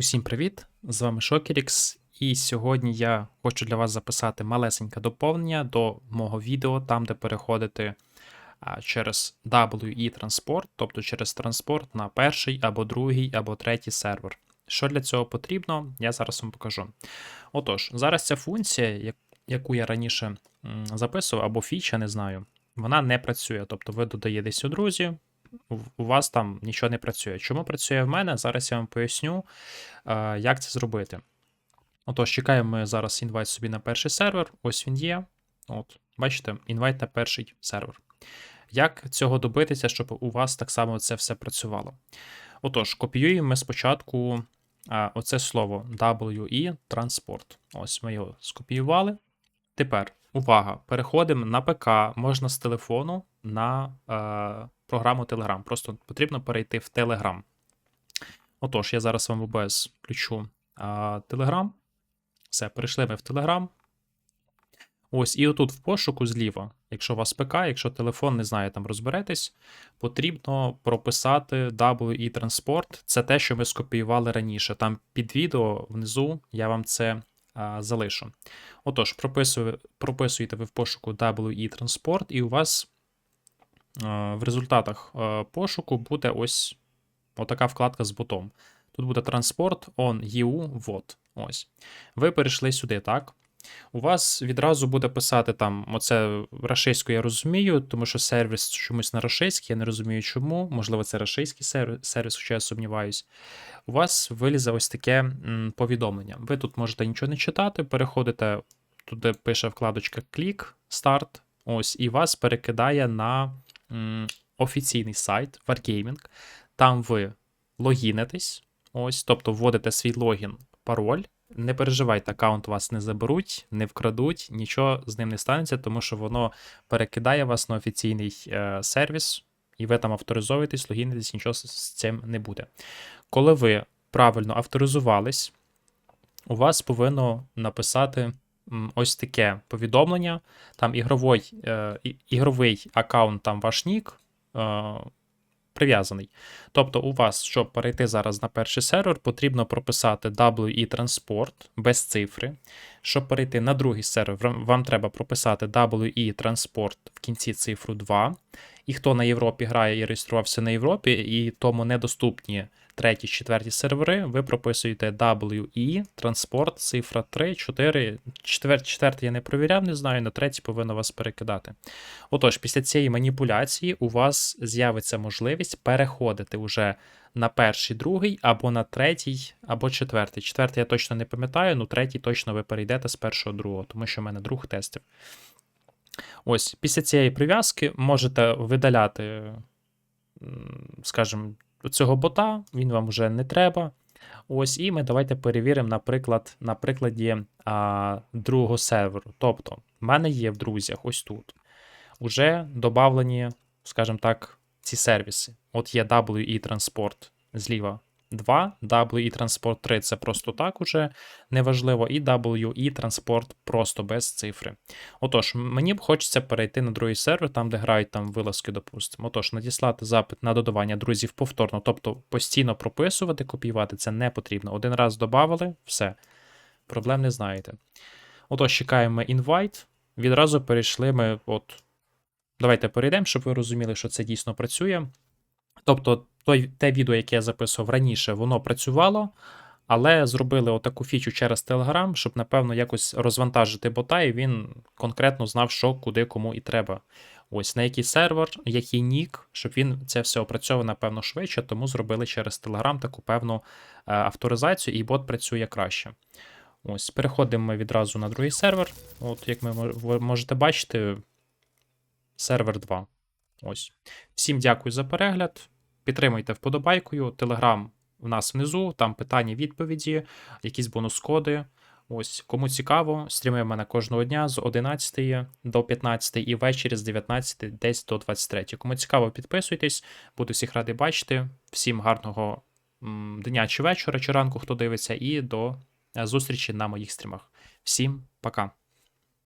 Усім привіт! З вами Шокерікс, і сьогодні я хочу для вас записати малесеньке доповнення до мого відео, там, де переходити через WE транспорт, тобто через транспорт на перший або другий або третій сервер. Що для цього потрібно, я зараз вам покажу. Отож, зараз ця функція, яку я раніше записував, або фіча, не знаю, вона не працює. Тобто ви додаєтесь у друзі, у вас там нічого не працює. Чому працює в мене? Зараз я вам поясню, е, як це зробити. Отож, чекаємо ми зараз інвайт собі на перший сервер. Ось він є. От, бачите, інвайт на перший сервер. Як цього добитися, щоб у вас так само це все працювало? Отож, копіюємо ми спочатку а, оце слово WE транспорт. Ось ми його скопіювали. Тепер, увага, переходимо на ПК, можна з телефону на е, програму Telegram. Просто потрібно перейти в Telegram. Отож, я зараз вам OBS включу е, Telegram. Все, перейшли ми в Telegram. Ось, і отут в пошуку зліва, якщо у вас ПК, якщо телефон не знає, там розберетесь, потрібно прописати WE Transport. Це те, що ми скопіювали раніше. Там під відео внизу я вам це а, залишу. Отож, прописує, прописуєте ви в пошуку WE Transport, і у вас в результатах пошуку буде ось отака вкладка з ботом. Тут буде транспорт on EU VOD. Ось. Ви перейшли сюди, так? У вас відразу буде писати там, оце рашистською я розумію, тому що сервіс чомусь на рашистський, я не розумію чому. Можливо, це рашистський сервіс, сервіс, хоча я сумніваюсь. У вас вилізе ось таке м, повідомлення. Ви тут можете нічого не читати, переходите туди пише вкладочка клік, старт. Ось, і вас перекидає на офіційний сайт Wargaming. Там ви логінитесь, ось, тобто вводите свій логін, пароль. Не переживайте, аккаунт вас не заберуть, не вкрадуть, нічого з ним не станеться, тому що воно перекидає вас на офіційний е, сервіс, і ви там авторизовуєтесь, логінитесь, нічого з- цим не буде. Коли ви правильно авторизувались, у вас повинно написати ось таке повідомлення. Там ігровий, е, ігровий аккаунт, там ваш нік. Е, Прив'язаний. Тобто, у вас, щоб перейти зараз на перший сервер, потрібно прописати WE Transport без цифри. Щоб перейти на другий сервер, вам- треба прописати WE Transport в кінці цифру 2. І хто на Європі грає і реєструвався на Європі, і тому недоступні треті, четверті сервери, ви прописуєте WE Transport, цифра 3, 4, четвер, четвертий я не провіряв, не знаю, на третій повинно вас перекидати. Отож, після цієї маніпуляції у вас з'явиться можливість переходити уже на перший, другий, або на третій, або четвертий. Четвертий я точно не пам'ятаю, ну третій точно ви перейдете з першого другого, тому що в мене друг тестив. Ось, після цієї прив'язки можете видаляти, скажімо, цього бота, він вам вже не треба. Ось, і ми давайте перевіримо, наприклад, на прикладі а, другого серверу. Тобто, в мене є в друзях ось тут уже додавлені, скажімо так, ці сервіси. От є WE Transport зліва 2, WE Transport 3 це просто так уже неважливо, і WE Transport просто без цифри. Отож, мені б хочеться перейти на другий сервер, там, де грають там вилазки, допустимо. Отож, надіслати запит на додавання друзів повторно, тобто постійно прописувати, копіювати це не потрібно. Один раз додавали, все. Проблем не знаєте. Отож, чекаємо інвайт. Відразу перейшли ми. от Давайте перейдемо, щоб ви розуміли, що це дійсно працює. Тобто, той, те відео, яке я записував раніше, воно працювало, але зробили отаку фічу через Telegram, щоб, напевно, якось розвантажити бота, і він конкретно знав, що, куди, кому і треба. Ось на який сервер, який нік, щоб він це все опрацьовував, напевно, швидше, тому зробили через Telegram таку певну е, авторизацію, і бот працює краще. Ось, переходимо ми відразу на другий сервер. От, як ми ви можете бачити, сервер 2. Ось. Всім дякую за перегляд. Підтримуйте вподобайкою. Телеграм в нас внизу, там питання, відповіді, якісь бонус-коди. Ось, кому цікаво, стріми в мене кожного дня з 11 до 15 і ввечері з 19 десь до 23. Кому цікаво, підписуйтесь, буду всіх радий бачити. Всім гарного дня чи вечора, чи ранку, хто дивиться, і до е, зустрічі на моїх стрімах. Всім пока.